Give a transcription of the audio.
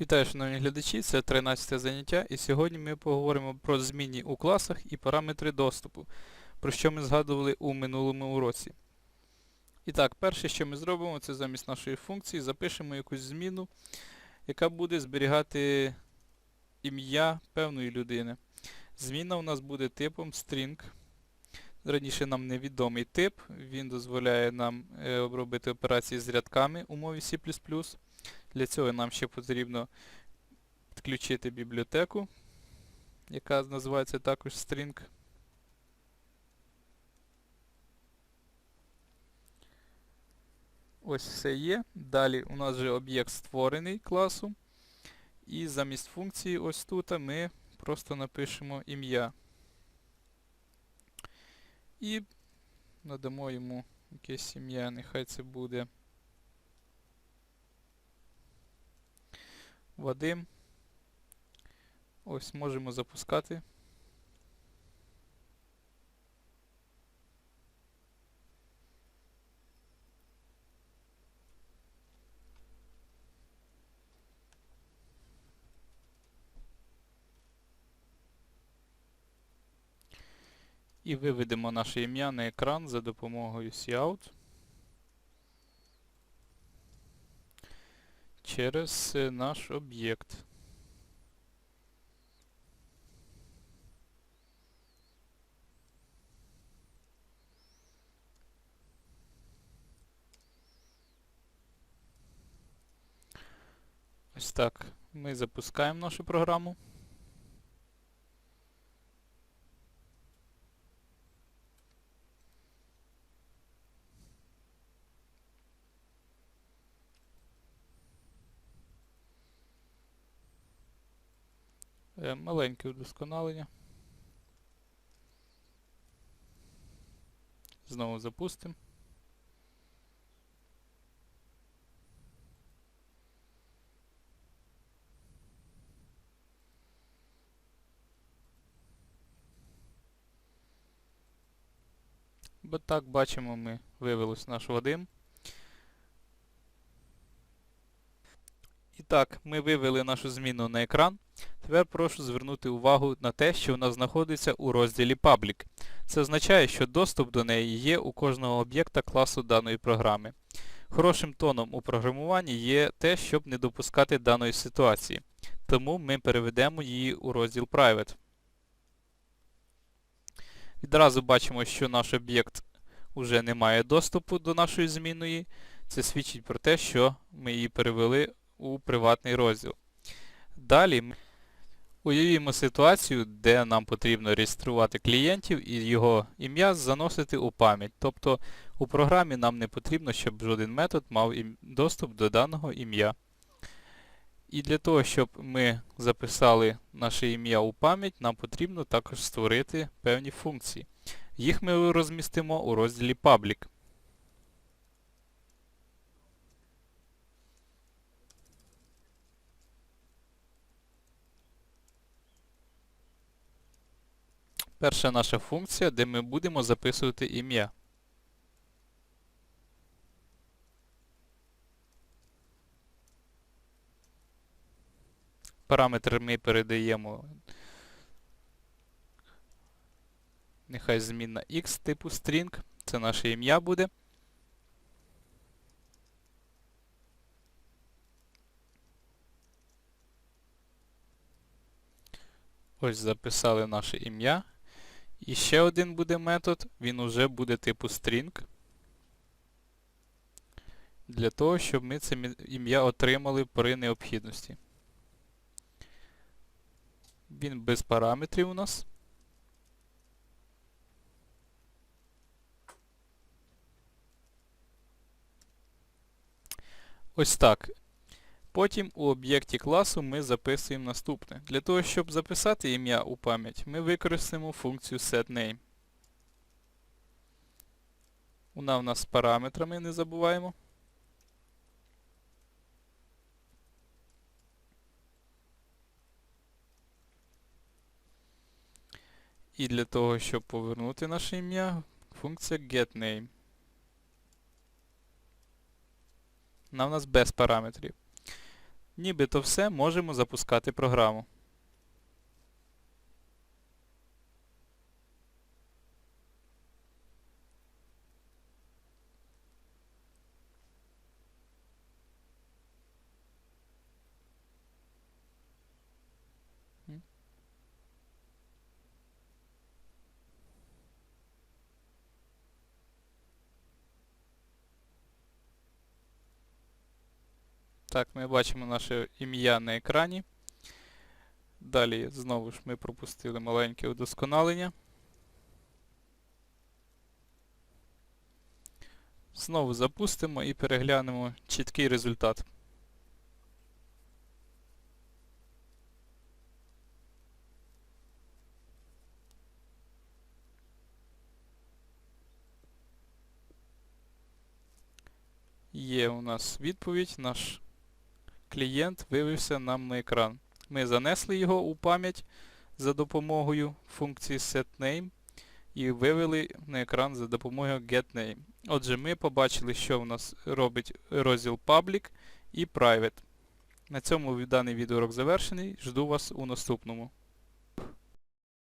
Вітаю, шановні глядачі, це 13 заняття і сьогодні ми поговоримо про зміни у класах і параметри доступу, про що ми згадували у минулому уроці. І так, перше, що ми зробимо, це замість нашої функції запишемо якусь зміну, яка буде зберігати ім'я певної людини. Зміна у нас буде типом string. Раніше нам невідомий тип, він дозволяє нам е, обробити операції з рядками у мові C++. Для цього нам ще потрібно підключити бібліотеку, яка називається також string. Ось все є. Далі у нас вже об'єкт створений класу. І замість функції ось тут ми просто напишемо ім'я. І надамо йому якесь ім'я, нехай це буде Вадим. Ось можемо запускати. І виведемо наше ім'я на екран за допомогою cout через е, наш об'єкт. Ось так. Ми запускаємо нашу програму. Маленьке удосконалення. Знову запустимо. Бо так бачимо ми вивелось наш Вадим. І так, ми вивели нашу зміну на екран. Тепер прошу звернути увагу на те, що вона знаходиться у розділі Public. Це означає, що доступ до неї є у кожного об'єкта класу даної програми. Хорошим тоном у програмуванні є те, щоб не допускати даної ситуації. Тому ми переведемо її у розділ Private. Відразу бачимо, що наш об'єкт вже не має доступу до нашої зміної. Це свідчить про те, що ми її перевели у приватний розділ. Далі ми уявімо ситуацію, де нам потрібно реєструвати клієнтів і його ім'я заносити у пам'ять. Тобто у програмі нам не потрібно, щоб жоден метод мав доступ до даного ім'я. І для того, щоб ми записали наше ім'я у пам'ять, нам потрібно також створити певні функції. Їх ми розмістимо у розділі Public. Перша наша функція, де ми будемо записувати ім'я. Параметр ми передаємо нехай змінна x типу string, це наше ім'я буде. Ось записали наше ім'я. І ще один буде метод, він уже буде типу string. Для того, щоб ми це ім'я отримали при необхідності. Він без параметрів у нас. Ось так. Потім у об'єкті класу ми записуємо наступне. Для того, щоб записати ім'я у пам'ять, ми використаємо функцію setName. Вона в нас з параметрами, не забуваємо. І для того, щоб повернути наше ім'я, функція getName. Вона в нас без параметрів. Нібито все, можемо запускати програму. Так, ми бачимо наше ім'я на екрані. Далі знову ж ми пропустили маленьке удосконалення. Знову запустимо і переглянемо чіткий результат. Є у нас відповідь, наш клієнт вивівся нам на екран. Ми занесли його у пам'ять за допомогою функції setName і вивели на екран за допомогою getName. Отже, ми побачили, що в нас робить розділ Public і Private. На цьому даний відеоурок завершений. Жду вас у наступному.